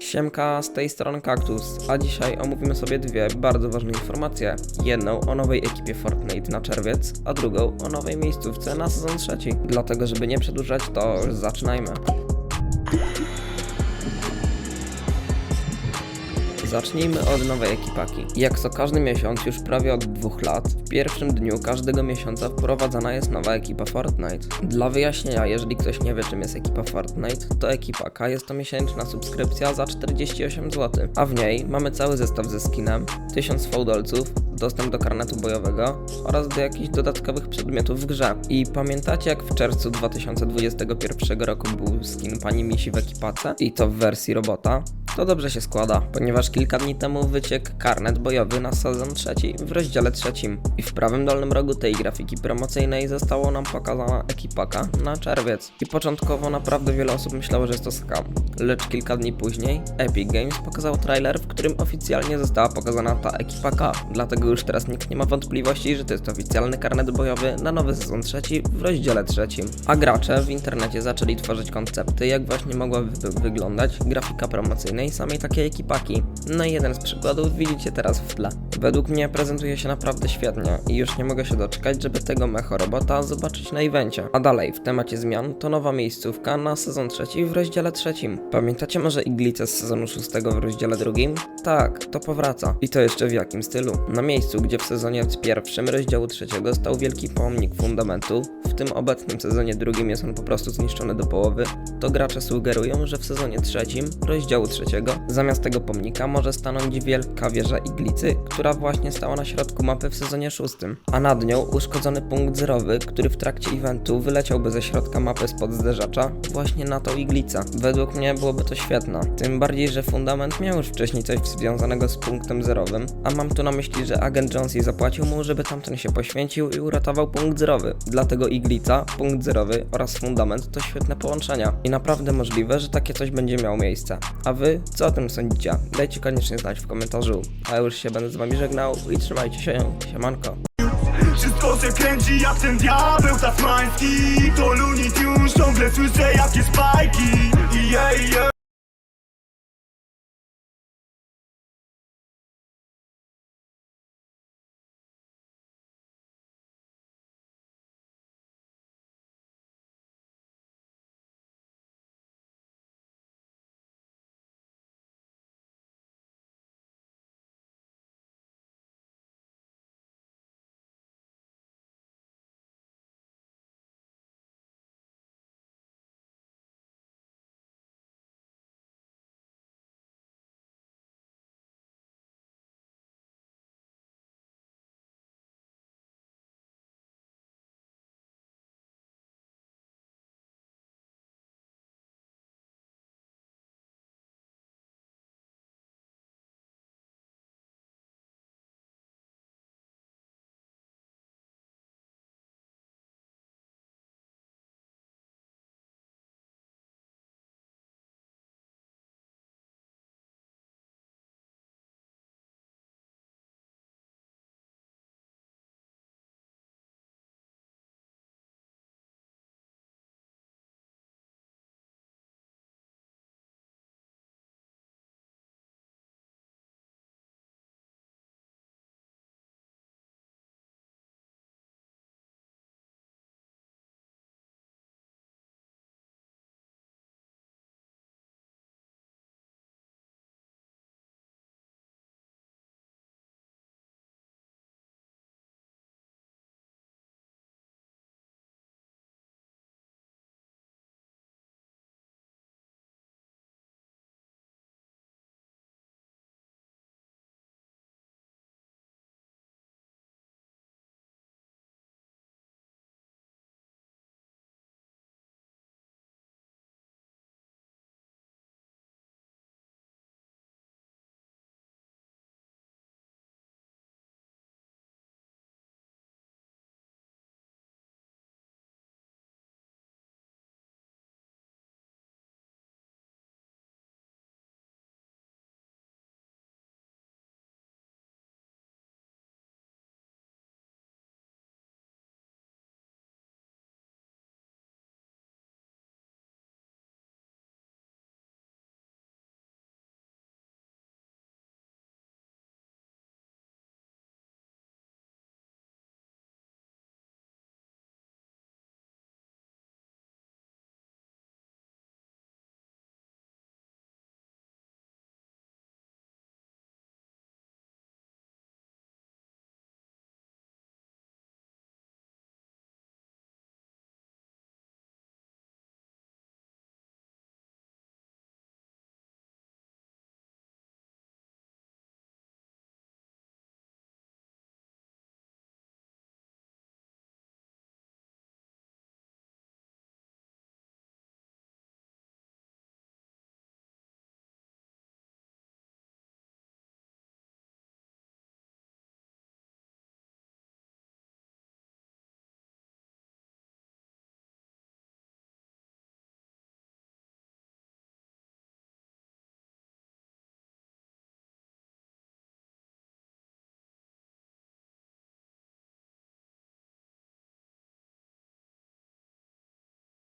Siemka, z tej strony Kaktus, a dzisiaj omówimy sobie dwie bardzo ważne informacje. Jedną o nowej ekipie Fortnite na czerwiec, a drugą o nowej miejscówce na sezon trzeci. Dlatego, żeby nie przedłużać, to już zaczynajmy. Zacznijmy od nowej ekipaki. Jak co każdy miesiąc, już prawie od dwóch lat, w pierwszym dniu każdego miesiąca wprowadzana jest nowa ekipa Fortnite. Dla wyjaśnienia, jeżeli ktoś nie wie czym jest ekipa Fortnite, to ekipaka jest to miesięczna subskrypcja za 48 zł, a w niej mamy cały zestaw ze skinem, 1000 fałdolców, dostęp do karnetu bojowego oraz do jakichś dodatkowych przedmiotów w grze. I pamiętacie jak w czerwcu 2021 roku był skin pani Misi w ekipace i to w wersji robota? To dobrze się składa, ponieważ kilka dni temu wyciekł karnet bojowy na sezon trzeci w rozdziale trzecim i w prawym dolnym rogu tej grafiki promocyjnej zostało nam pokazana ekipaka na czerwiec. I początkowo naprawdę wiele osób myślało, że jest to scam, lecz kilka dni później Epic Games pokazał trailer, w którym oficjalnie została pokazana ta ekipaka, dlatego już teraz nikt nie ma wątpliwości, że to jest oficjalny karnet bojowy na nowy sezon trzeci w rozdziale trzecim. A gracze w internecie zaczęli tworzyć koncepty, jak właśnie mogłaby wy- wyglądać grafika promocyjnej samej takiej ekipaki. No i jeden z przykładów widzicie teraz w tle. Według mnie prezentuje się naprawdę świetnie i już nie mogę się doczekać, żeby tego mechorobota zobaczyć na evencie. A dalej, w temacie zmian, to nowa miejscówka na sezon trzeci w rozdziale trzecim. Pamiętacie może iglicę z sezonu szóstego w rozdziale drugim? Tak, to powraca. I to jeszcze w jakim stylu? Na miejscu, gdzie w sezonie pierwszym rozdziału trzeciego stał wielki pomnik fundamentu, w tym obecnym sezonie drugim jest on po prostu zniszczony do połowy, to gracze sugerują, że w sezonie trzecim, rozdziału trzeciego, zamiast tego pomnika może stanąć wielka wieża iglicy, która właśnie stała na środku mapy w sezonie szóstym, a nad nią uszkodzony punkt zerowy, który w trakcie eventu wyleciałby ze środka mapy spod zderzacza właśnie na tą iglicę. Według mnie byłoby to świetne, tym bardziej, że fundament miał już wcześniej coś związanego z punktem zerowym, a mam tu na myśli, że agent Jonesy zapłacił mu, żeby tamten się poświęcił i uratował punkt zerowy. Dlatego iglica, punkt zerowy oraz fundament to świetne połączenia i naprawdę możliwe, że takie coś będzie miało miejsce. A wy co o tym sądzicie? Dajcie koniecznie znać w komentarzu. A ja już się będę z wami żegnał i trzymajcie się, siemanko. Wszystko się kręci jak ten diabeł tasmański To Looney Tunes, ciągle słyszę jakieś bajki I yeah, yeah.